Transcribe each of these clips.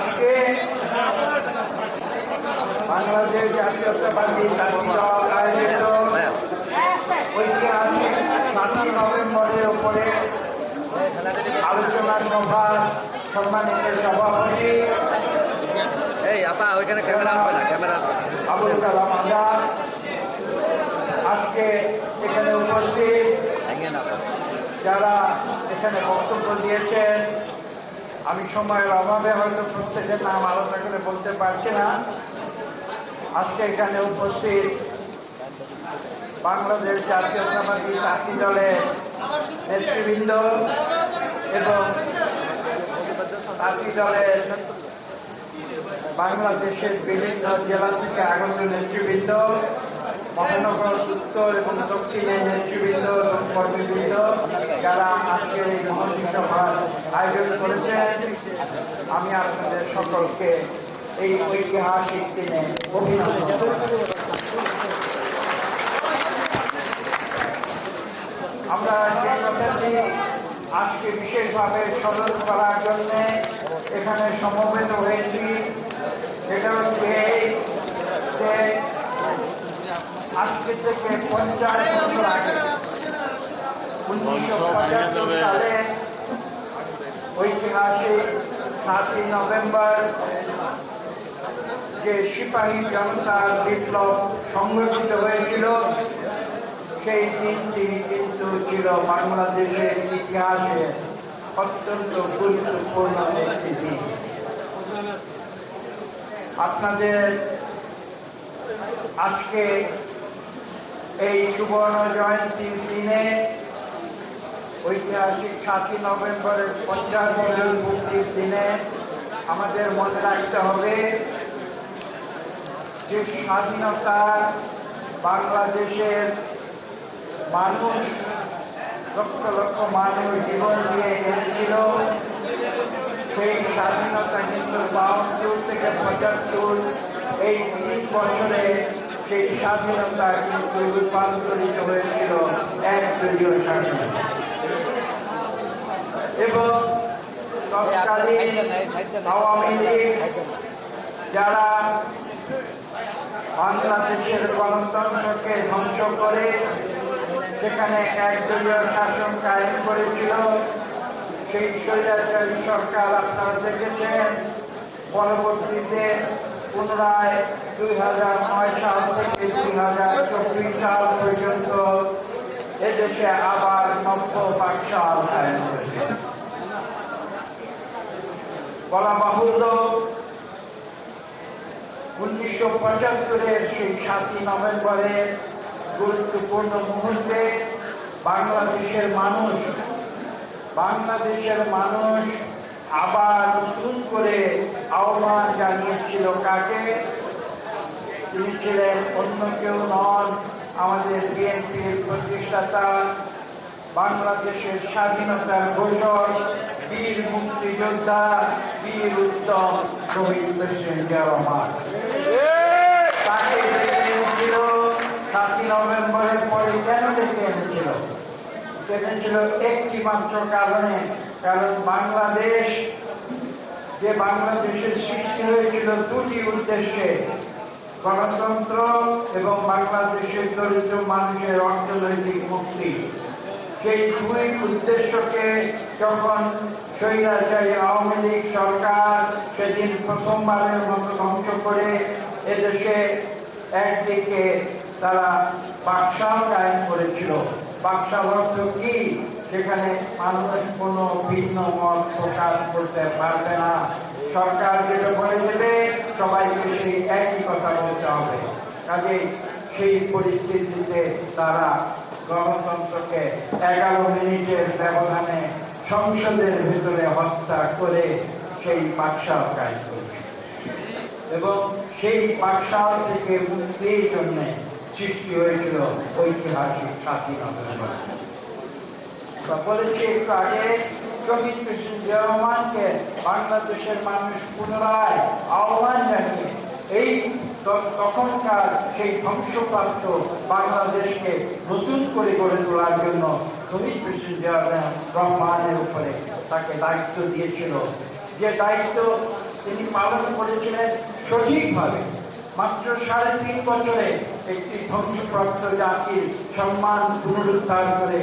আজকে বাংলাদেশ জাতীয়তাবাদী জাতীয় আয়োজিত ঐতিহাসিক সাতই নভেম্বরের উপরে আলোচনা সভা সম্মানিত সভাপতি এই আপা ওইখানে ক্যামেরা আসবে না ক্যামেরা আসবে আবুল কালাম আজাদ। আজকে এখানে উপস্থিত যারা এখানে বক্তব্য দিয়েছেন আমি সময়ের অভাবে হয়তো প্রত্যেকের নাম আলাদা করে বলতে পারছি না। আজকে এখানে উপস্থিত বাংলাদেশ জাতীয়তাবাদী চাকরি দলের নেতৃবৃন্দ এবং চাকরি দলের বাংলাদেশের বিভিন্ন জেলা থেকে আগত নেতৃবৃন্দ মহানগর উত্তর এবং দক্ষিণের নেতৃবৃন্দ এবং কর্মীবৃন্দ যারা আজকের এই মহর্ষি আয়োজন করেছেন, আমি আপনাদের সকলকে এই ঐতিহাসিক দিনে অভিনন্দন। আমরা যে কথাটি আজকে বিশেষভাবে স্মরণ করার জন্য এখানে সমবেত হয়েছি। সেটা হচ্ছে আজকে থেকে পঞ্চাশ বছর আগে, উনিশশো পঁচাত্তর সালে ঐতিহাসিক সাতই নভেম্বর যে সিপাহী জনতার বিপ্লব সংগঠিত হয়েছিল, সেই দিনটি কিন্তু ছিল বাংলাদেশের ইতিহাসে অত্যন্ত গুরুত্বপূর্ণ একটি দিন। আপনাদের আজকে এই সুবর্ণ জয়ন্তীর দিনে ঐতিহাসিক সাতই নভেম্বরের পঞ্চাশ বছর মুক্তির দিনে আমাদের মনে রাখতে হবে যে স্বাধীনতা বাংলাদেশের মানুষ লক্ষ লক্ষ মানুষ জীবন দিয়ে এনেছিল সেই স্বাধীনতা কিন্তু বাহাত্তর থেকে পঁচাত্তর, এই তিন বছরে সেই স্বাধীনতা কিন্তু রূপান্তরিত হয়েছিল এক দলীয় স্বাধীনতা? এবং তৎকালীন আওয়ামী লীগ যারা বাংলাদেশের গণতন্ত্রকে ধ্বংস করে সেখানে একদলীয় শাসন কায়েম করেছিল, সেই স্বৈরাচারী সরকার আপনারা দেখেছেন। পরবর্তীতে পুনরায় দুই হাজার নয় সাল থেকে দুই হাজার চব্বিশ সাল পর্যন্ত এদেশে আবার নব্য বাকশাল কায়েম করেছে। বলা বাহুল্য, উনিশশো পঁচাত্তরের সেই সাতই নভেম্বরের গুরুত্বপূর্ণ মুহূর্তে বাংলাদেশের মানুষ বাংলাদেশের মানুষ আবার নতুন করে আহ্বান জানিয়েছিল কাকে? তিনি ছিলেন অন্য কেউ নন আমাদের বিএনপির প্রতিষ্ঠাতা, বাংলাদেশের স্বাধীনতার ঘোষক, বীর মুক্তিযোদ্ধা, বীর উত্তম শহীদ প্রেসিডেন্ট রহমান। তাকে এনেছিল সাতই নভেম্বরের পরে কেন ডেকে এনেছিল? এনেছিল একটি মাত্র কারণে, কারণ বাংলাদেশ, যে বাংলাদেশের সৃষ্টি হয়েছিল দুটি উদ্দেশ্যে, গণতন্ত্র এবং বাংলাদেশের দরিদ্র মানুষের অর্থনৈতিক মুক্তি। সেই দুই উদ্দেশ্যকে যখন স্বৈরাচারী আওয়ামী লীগ সরকার সেদিন প্রথমবারের মতো ধ্বংস করে, এদেশে একদিকে তারা বাকশাল কায়েম করেছিল। অর্থ কি? সেখানে মানুষ কোনো ভিন্ন মত প্রকাশ করতে পারবে না। সরকার যেটা বলে দেবে, সবাইকে সেই একই কথা বলতে হবে। কাজে সেই পরিস্থিতিতে তারা গণতন্ত্রকে এগারো মিনিটের ব্যবধানে সংসদের ভিতরে হত্যা করে সেই বাকশাল কায়েম করেছে। এবং সেই পাঠশালা থেকে মুক্তির জন্য সৃষ্টি হয়েছিল, ঐতিহাসিক বা বলেছি একটু আগে শহীদ বাংলাদেশের মানুষ পুনরায় আহ্বান জানিয়ে, এই তখনকার সেই ধ্বংসপ্রাপ্ত বাংলাদেশকে নতুন করে গড়ে তোলার জন্য শহীদ প্রেসিডেন্ট রহমানের উপরে তাকে দায়িত্ব দিয়েছিল। যে দায়িত্ব তিনি পালন করেছিলেন সঠিকভাবে। মাত্র সাড়ে তিন বছরে একটি ধ্বংসপ্রাপ্ত জাতির সম্মান পুনরুদ্ধার করে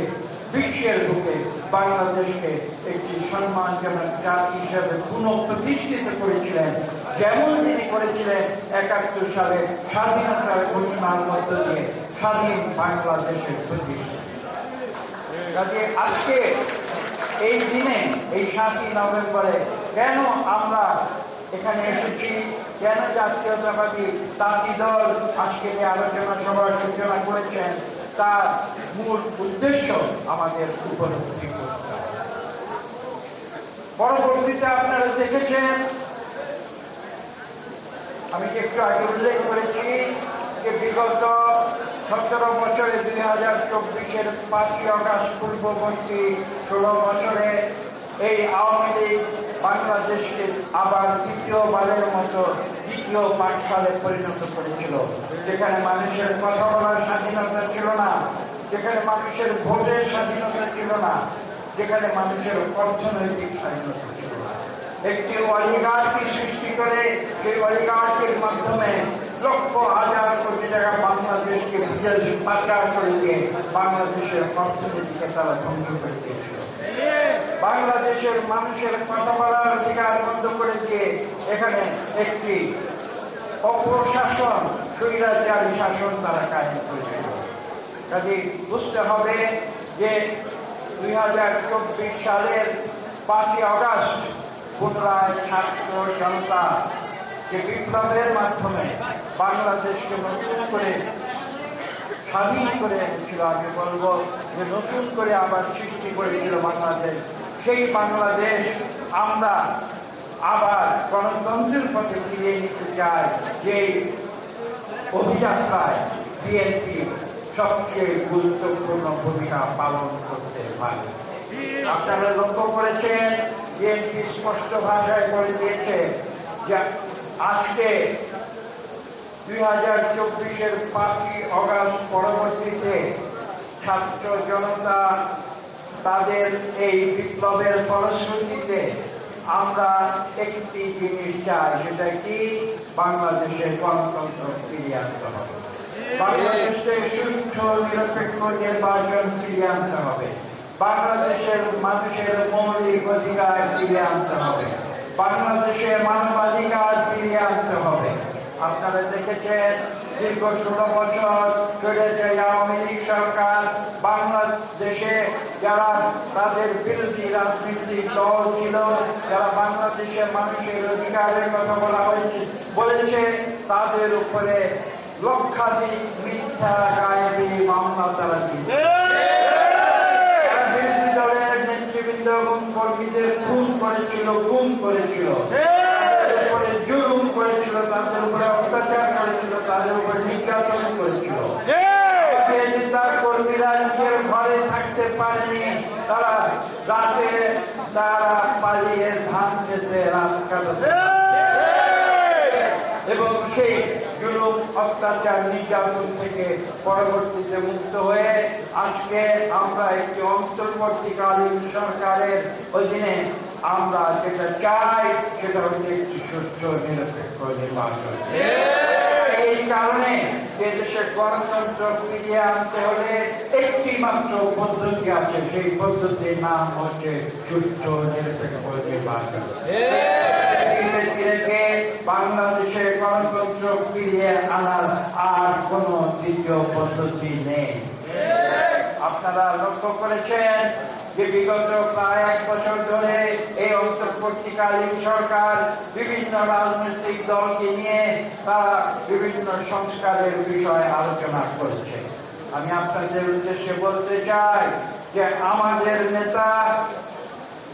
বিশ্বের বুকে বাংলাদেশকে একটি সম্মানজনক জাতি হিসেবে পুনঃপ্রতিষ্ঠিত করেছিলেন। যেমন তিনি করেছিলেন একাত্তর সালে স্বাধীনতার ঘোষণার মধ্য দিয়ে স্বাধীন বাংলাদেশের প্রতিষ্ঠা। কাজে আজকে এই দিনে, এই সাতই নভেম্বরে কেন আমরা এখানে এসেছি কেন জাতীয়তাবাদী তাঁতি দল আজকে যে আলোচনা সভার সূচনা করেছেন? তার মূল উদ্দেশ্য আমাদের উপলব্ধি করতে পরবর্তীতে আপনারা দেখেছেন, আমি একটু আগে উল্লেখ করেছি যে বিগত সতেরো বছরে দুই হাজার চব্বিশের পাঁচই অগাস্ট পূর্ববর্তী ষোলো বছরে এই আওয়ামী লীগ বাংলাদেশকে আবার দ্বিতীয়বারের মতো দ্বিতীয় পাঠশালে পরিণত করেছিল। যেখানে মানুষের কথা বলার স্বাধীনতা ছিল না, যেখানে মানুষের ভোটের স্বাধীনতা ছিল না, যেখানে মানুষের অর্থনৈতিক স্বাধীনতা ছিল না। একটি অলিগারকে সৃষ্টি করে সেই অলিগারকের মাধ্যমে লক্ষ হাজার কোটি টাকা বাংলাদেশকে পাচার করে দিয়ে বাংলাদেশের অর্থনীতিকে তারা ধ্বংস করে দিয়েছিল। বাংলাদেশের মানুষের কথা বলার অধিকার বন্ধ করে এখানে একটি অপ্রশাসন, স্বৈরাচারী শাসন তারা কায়েম করেছিল। কাজে বুঝতে হবে যে দুই হাজার চব্বিশ সালের পাঁচই আগস্ট পুনরায় ছাত্র জনতা যে বিপ্লবের মাধ্যমে বাংলাদেশকে নতুন করে স্বাধীন করে এনেছিল আগে বলব যে নতুন করে আবার সৃষ্টি করেছিল বাংলাদেশ। সেই বাংলাদেশ আমরা আবার গণতন্ত্রের পথে ফিরিয়ে নিতে চাই, যেই অভিযাত্রায় বিএনপি সবচেয়ে গুরুত্বপূর্ণ ভূমিকা পালন করতে পারে। আপনারা লক্ষ্য করেছেন, বিএনপি স্পষ্ট ভাষায় বলে দিয়েছে যে আজকে দুই হাজার চব্বিশের পাঁচই অগাস্ট পরবর্তীতে ছাত্র জনতা তাদের এই বিপ্লবের ফলশ্রুতিতে আমরা একটি জিনিস চাই, সেটা কি? বাংলাদেশের গণতন্ত্র ফিরিয়ে আনতে হবে। বাংলাদেশে সুষ্ঠু, নিরপেক্ষ নির্বাচন ফিরিয়ে আনতে হবে। বাংলাদেশের মানুষের মৌলিক অধিকার ফিরিয়ে আনতে হবে। বাংলাদেশে মানবাধিকার ফিরিয়ে আনতে হবে। আপনারা দেখেছেন, দীর্ঘ ষোলো বছর চলেছে আওয়ামী লীগ সরকার বাংলাদেশে যারা তাদের বিরোধী রাজনৈতিক দল ছিল, যারা বাংলাদেশে মানুষের অধিকারের কথা বলা হয়েছে, বলেছে তাদের উপরে লক্ষাধিক মিথ্যা, গায়েবী মামলা তারা বিরোধী দলের নেতৃবৃন্দ এবং কর্মীদের খুন করেছিল করেছিল জুলুম করেছিল, তাদের উপরে অত্যাচার করেছিল, তাদের উপরে নির্যাতন করেছিল। কর্মীরা নিজের ঘরে থাকতে পারেনি তারা রাতে তারা পালিয়ে ধান খেতে রাত কাটাতে এবং সেই অত্যাচার, নির্যাতন থেকে পরবর্তীতে মুক্ত হয়ে আজকে আমরা একটি অন্তর্বর্তীকালীন সরকারের অধীনে আমরা যেটা চাই, সেটা হচ্ছে একটি সুস্থ নিরপেক্ষ নির্বাচন। এই কারণে যে দেশের গণতন্ত্র ফিরিয়ে আনতে হলে একটি মাত্র পদ্ধতি আছে, সেই পদ্ধতির নাম হচ্ছে সুস্থ নিরপেক্ষ ব্যক্তি গণতন্ত্র ফিরিয়ে আনার আর কোন দ্বিতীয় পদ্ধতি নেই। আপনারা লক্ষ্য করেছেন যে বিগত প্রায় এক বছর ধরে এই অন্তর্বর্তীকালীন সরকার বিভিন্ন রাজনৈতিক দলকে নিয়ে তারা বিভিন্ন সংস্কারের বিষয়ে আলোচনা করেছে। আমি আপনাদের উদ্দেশ্যে বলতে চাই যে আমাদের নেতা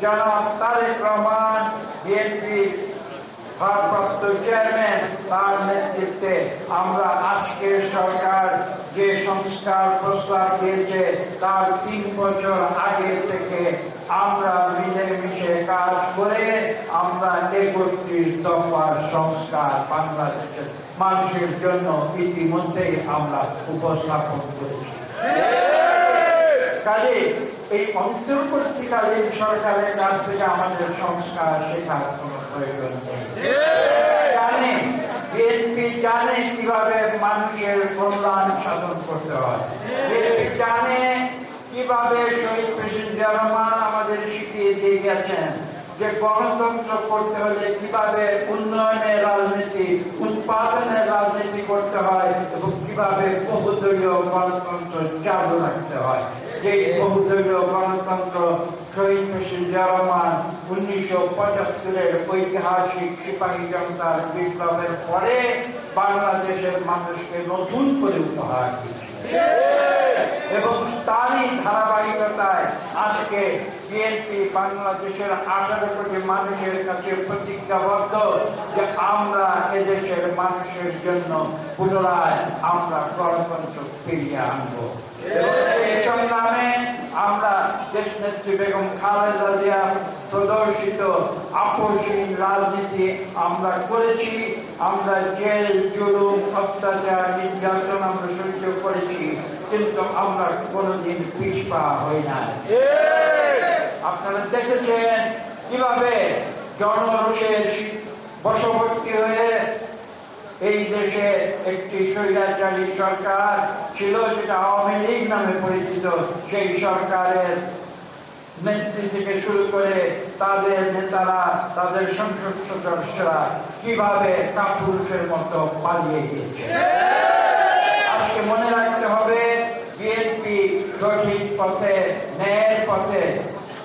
জনাব তারেক রহমান বিএনপি ভারপ্রাপ্ত চেয়ারম্যান তার নেতৃত্বে আমরা আজকের সরকার যে সংস্কার প্রস্তাব দিয়েছে, তার তিন বছর আগে থেকে আমরা কাজ করে আমরা একত্রিশ দফার সংস্কার বাংলাদেশের মানুষের জন্য ইতিমধ্যেই আমরা উপস্থাপন করেছি। কাজে এই অন্তর্বর্তীকালীন সরকারের কাছ থেকে আমাদের সংস্কার শেখার কোনো প্রয়োজন নেই। জানে বিএনপি জানে কীভাবে মানুষের কল্যাণ সাধন করতে হয়। জানে কীভাবে শহীদ প্রেসিডেন্ট রহমান আমাদের শিখিয়ে দিয়ে গেছেন যে গণতন্ত্র করতে হলে কীভাবে উন্নয়নের রাজনীতি, উৎপাদনের রাজনীতি করতে হয় এবং কীভাবে বহুদলীয় গণতন্ত্র চালু রাখতে হয়। যে বহুদলীয় গণতন্ত্র শহীদ জিয়া রহমান উনিশশো পঁচাত্তরের ঐতিহাসিক সিপাহী জনতার বিপ্লবের পরে বাংলাদেশের মানুষকে নতুন করে উপহার এবং তারই ধারাবাহিকতায় আজকে বিএনপি বাংলাদেশের আঠারো কোটি মানুষের কাছে প্রতিজ্ঞাবদ্ধ যে আমরা এদেশের মানুষের জন্য পুনরায় আমরা গণতন্ত্র ফিরিয়ে আনব। আমরা দেশ নেত্রী বেগম খালেদা জিয়া প্রদর্শিত আপোষহীন রাজনীতি আমরা করেছি। আমরা জেল, জুলুম, অত্যাচার, নির্যাতন আমরা সহ্য করেছি। কিন্তু আমরা হই না আপনারা দেখেছেন কীভাবে জনরোষের বশবর্তী হয়ে এই দেশে একটি স্বৈরাচারী সরকার ছিল যেটা আওয়ামী লীগ নামে পরিচিত। সেই সরকারের নেত্রী থেকে শুরু করে তাদের নেতারা, তাদের সংসদ সদস্যরা কীভাবে কাপুরুষের মতো পালিয়ে গিয়েছে। আজকে মনে রাখতে হবে, বিএনপি সঠিক পথে, ন্যায়ের পথে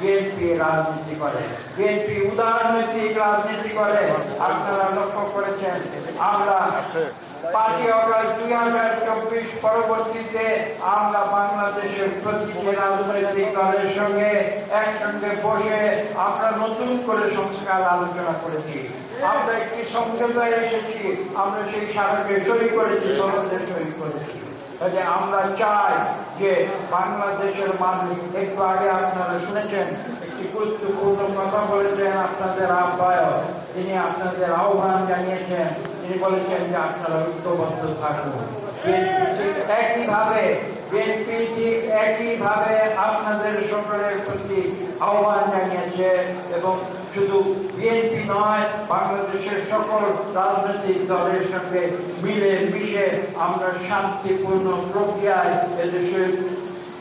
বিএনপি রাজনীতি করে। বিএনপি উদারনৈতিক রাজনীতি করে। আপনারা লক্ষ্য করেছেন আমরা পাঁচই অগস্ট দুই হাজার চব্বিশ পরবর্তীতে আমরা বাংলাদেশের প্রতিটি রাজনৈতিক দলের সঙ্গে একসঙ্গে বসে আমরা নতুন করে সংস্কার আলোচনা করেছি। আমরা একটি সমঝোতায় এসেছি, আমরা সেই স্মারকে সই করেছি সনদে সই করেছি। কাজে আমরা চাই যে বাংলাদেশের মানুষ, একটু আগে আপনারা শুনেছেন, একটি গুরুত্বপূর্ণ কথা বলেছেন আপনাদের আহ্বায়ক। তিনি আপনাদের আহ্বান জানিয়েছেন তিনি বলেছেন যে আপনারা ঐক্যবদ্ধ থাকুন একইভাবে, বিএনপি ঠিক একইভাবে আপনাদের সকলের প্রতি আহ্বান জানিয়েছে এবং শুধু বিএনপি নয়, বাংলাদেশের সকল রাজনৈতিক দলের সঙ্গে মিলে মিশে আমরা শান্তিপূর্ণ প্রক্রিয়ায় এদেশের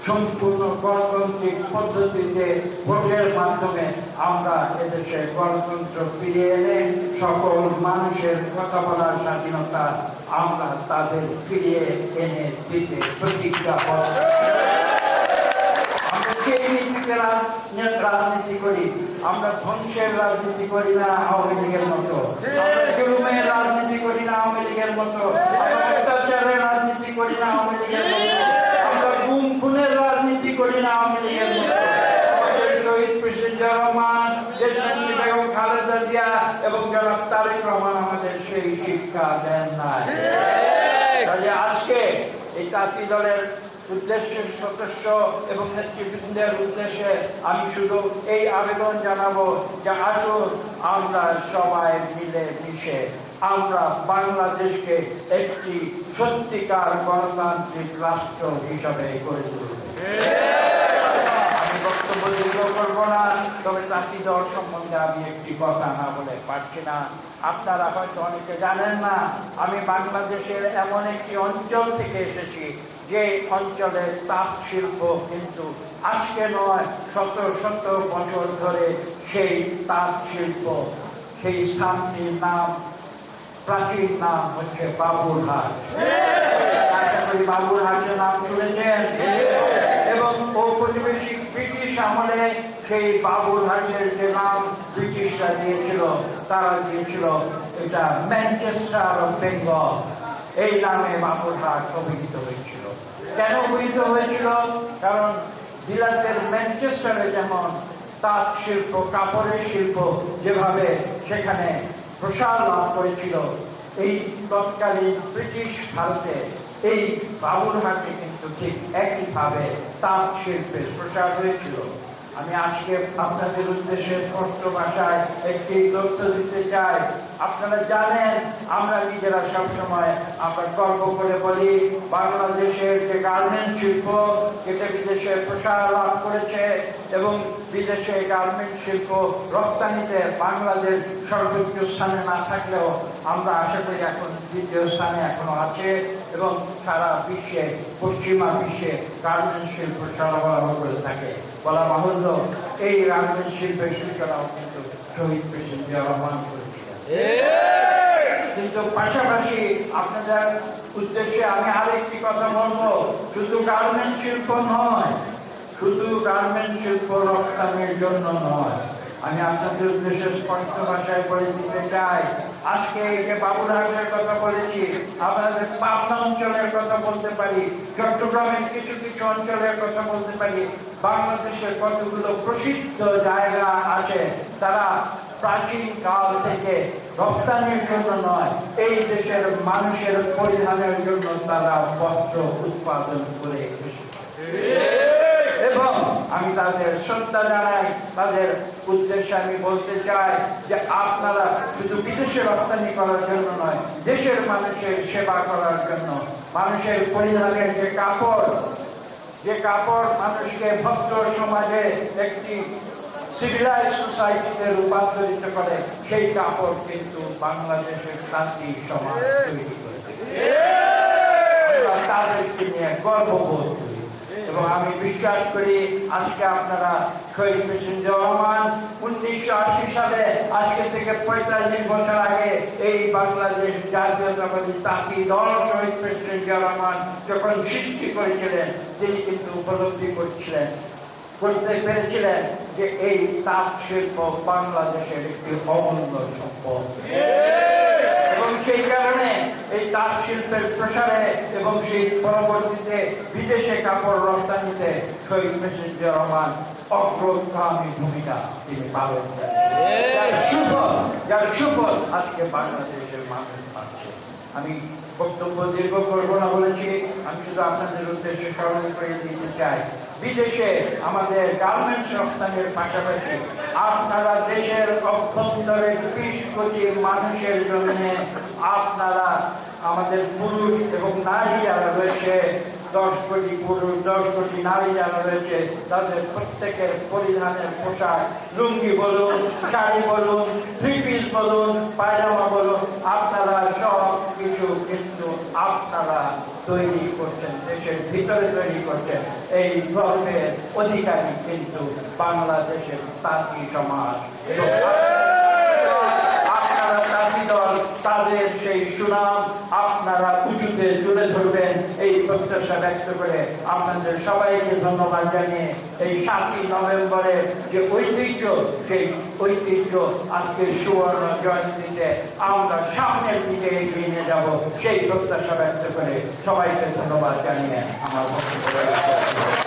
সম্পূর্ণ গণতান্ত্রিক পদ্ধতিতে ভোটের মাধ্যমে আমরা এদেশে গণতন্ত্র ফিরিয়ে এনে সকল মানুষের কথা বলার স্বাধীনতা আমরা তাদের ফিরিয়ে এনে দিতে রাজ- রাজনীতি করি, আমরা ধ্বংসের রাজনীতি করি না আওয়ামী লীগের মতো। জুলুমের রাজনীতি করি না আওয়ামী লীগের মতো। রাজনীতি করি না আওয়ামী লীগের মতো আমরা গুম খুনের রাজনীতি করি না আওয়ামী লীগের মতো আমাদের শহীদ প্রেসিডেন্ট জিয়া রহমান দেশনেত্রী বেগম খালেদা জিয়া এবং জনাব তারেক রহমান আমাদের সেই শিক্ষা দেন নাই। কাজে আজকে এই চাষি দলের উদ্দেশ্যের সদস্য এবং নেতৃবৃন্দের উদ্দেশ্যে আমি শুধু এই আবেদন জানাব যে আসুন আমরা সবাই মিলে মিশে আমরা বাংলাদেশকে একটি সত্যিকার গণতান্ত্রিক রাষ্ট্র হিসাবে গড়ে তুলব। বক্তব্য দীর্ঘ করব না। তবে চাষি দল সম্বন্ধে আমি একটি কথা না বলে পারছি না। আপনারা হয়তো অনেকে জানেন না আমি বাংলাদেশের এমন একটি অঞ্চল থেকে এসেছি যে অঞ্চলের তাঁত শিল্প কিন্তু আজকে নয় শত শত বছর ধরে সেই তাঁত শিল্প সেই স্থানটির নাম প্রাচীন নাম হচ্ছে বাবুরহাট। আশা করি বাবুরহাটের নাম শুনেছেন এবং ঔপনিবেশিক ব্রিটিশ সেই বাবুরহাটের যে নাম ব্রিটিশরা দিয়েছিল, তারা দিয়েছিল এটা ম্যানচেস্টার অফ বেঙ্গল এই নামে বাবুরহাট অভিহিত হয়েছিল। কেন অভিহিত হয়েছিল? কারণ বিলাতের ম্যানচেস্টারে যেমন তাঁত শিল্প, কাপড়ের শিল্প যেভাবে সেখানে প্রসার লাভ করেছিল, এই তৎকালীন ব্রিটিশ ভারতে এই বাবুরহাটে কিন্তু ঠিক একইভাবে তাঁত শিল্পের প্রসার হয়েছিল। আমি আজকে আপনাদের উদ্দেশ্যে স্পষ্ট ভাষায় একটি তথ্য দিতে চাই। আপনারা জানেন, আমরা নিজেরা সবসময় আমরা গর্ব করে বলি, বাংলাদেশের যে গার্মেন্ট শিল্প এটা বিদেশে প্রসার লাভ করেছে এবং বিদেশে গার্মেন্ট শিল্প রপ্তানিতে বাংলাদেশ সর্বোচ্চ স্থানে না থাকলেও আমরা আশা করি এখন দ্বিতীয় স্থানে এখনও আছে এবং সারা বিশ্বে, পশ্চিমা বিশ্বে গার্মেন্ট শিল্প সরবরাহ করে থাকে। বলা বাহুল্য এই রাজনীতি শিল্পের কিন্তু শহীদ পেশেন জিয়া রহমান কিন্তু পাশাপাশি আপনাদের উদ্দেশ্যে আমি আরেকটি কথা বলব, শুধু গার্মেন্ট শিল্প নয়, শুধু গার্মেন্ট শিল্প রপ্তানির জন্য নয়। আমি আপনাদের উদ্দেশ্যে স্পষ্ট ভাষায় বলে দিতে চাই আজকে এই যে বাবুরহাটের কথা বলেছি আপনাদের পাবনা অঞ্চলের কথা বলতে পারি, চট্টগ্রামের কিছু কিছু অঞ্চলের কথা বলতে পারি, বাংলাদেশের কতগুলো প্রসিদ্ধ জায়গা আছে, তারা প্রাচীন কাল থেকে রপ্তানির জন্য নয়, এই দেশের মানুষের পরিধানের জন্য তারা বস্ত্র উৎপাদন করে এসেছে। আমি তাদের শ্রদ্ধা জানাই। তাদের উদ্দেশ্যে আমি বলতে চাই যে আপনারা শুধু বিদেশে রপ্তানি করার জন্য নয়, দেশের মানুষের সেবা করার জন্য, মানুষের পরিধানের যে কাপড় যে কাপড় মানুষকে ভদ্র সমাজে একটি সিভিলাইজ সোসাইটিতে রূপান্তরিত করে, সেই কাপড় কিন্তু বাংলাদেশের শান্তি সমাজ তৈরি আমরা তাদেরকে নিয়ে গর্ববোধ করি। এবং আমি বিশ্বাস করি আজকে আপনারা শহীদ প্রেসিডেন্ট রহমান উনিশশো আশি সালে আজকে থেকে পঁয়তাল্লিশ বছর আগে এই বাংলাদেশ জাতীয়তাবাদী তাঁতি দল শহীদ প্রেসিডেন্ট রহমান যখন সৃষ্টি করেছিলেন, তিনি কিন্তু উপলব্ধি করছিলেন করতে পেরেছিলেন যে এই তাঁত শিল্প বাংলাদেশের একটি অমূল্য সম্পদ। সেই কারণে এই তাঁত শিল্পের প্রসারে এবং সেই পরবর্তীতে বিদেশে কাপড় রপ্তানিতে শহীদ প্রেসিডেন্ট রহমান অগ্রগামী ভূমিকা তিনি পালন করেন যার সুফল যার সুফল আজকে বাংলাদেশের মানুষ পাচ্ছে। আমি বক্তব্য দীর্ঘ করব না বলেছি, আমি শুধু আপনাদের উদ্দেশ্যে স্মরণ করে দিতে চাই। বিদেশে আমাদের গার্মেন্টস সংস্থানের পাশাপাশি আপনারা দেশের অভ্যন্তরে ত্রিশ কোটি মানুষের জন্য আপনারা আমাদের পুরুষ এবং নারী যারা রয়েছে দশ কোটি পুরুষ, দশ কোটি নারী যারা রয়েছে, তাদের প্রত্যেকের পরিধানের পোশাক। লুঙ্গি বলুন, শাড়ি বলুন থ্রি পিস বলুন, পায়জামা বলুন, আপনারা সব কিছু কিন্তু আপনারা তৈরি করছেন, দেশের ভিতরে তৈরি করছেন। এই গর্বের অধিকারী কিন্তু বাংলাদেশের তাঁতি সমাজ। এবং দল, তাদের সেই সুনাম আপনারা উঁচুতে তুলে ধরবেন এই প্রত্যাশা ব্যক্ত করে আপনাদের সবাইকে ধন্যবাদ জানিয়ে এই সাতই নভেম্বরের যে ঐতিহ্য, সেই ঐতিহ্য আজকে সুবর্ণ জয়ন্তীতে আমরা সামনের দিকে এগিয়ে নিয়ে যাব। সেই প্রত্যাশা ব্যক্ত করে সবাইকে ধন্যবাদ জানিয়ে আমার বক্তব্য